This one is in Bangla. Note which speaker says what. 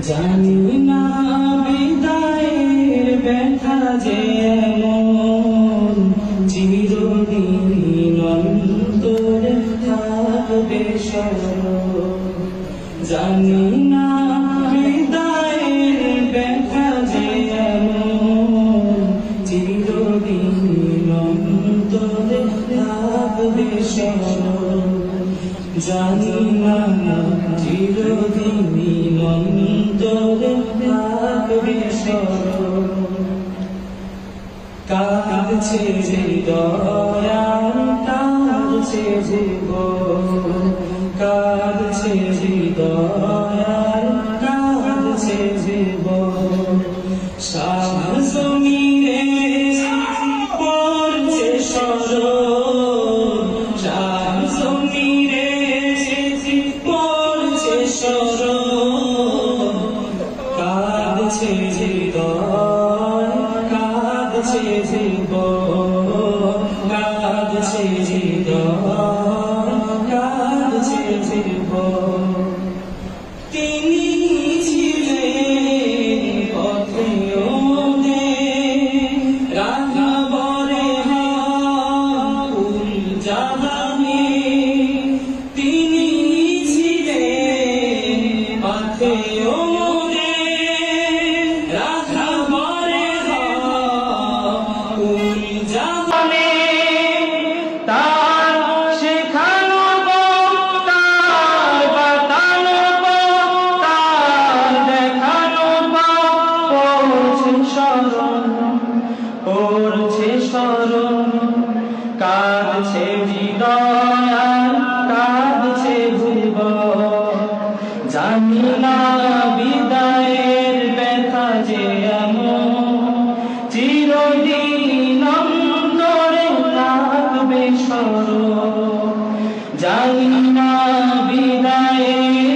Speaker 1: জানি না বিদায়ের ব্যথা যে এমন, চিরদিন অন্তরে থাকবে জানি না বিদায়ের ব্যথা যে এমন, চিরদিন অন্তরে থাকবে জানি না চিরদিন অন্তরে থাকবে স্মরণ কাঁদছে হৃদয়ার কাঁদছে জীবন কাঁদছে হৃদয়ার কাঁদছে জীবন শাসমিরে পড়ছে সরণ শাসমিরে পড়ছে কাঁদছে হৃদয় কাঁদছে জীবন করছে স্মরণ। কাঁদছে হৃদয় কাঁদছে ভুব জানি না বিদায়ের ব্যথা যে চিরদিন অন্তরে বিদায়ের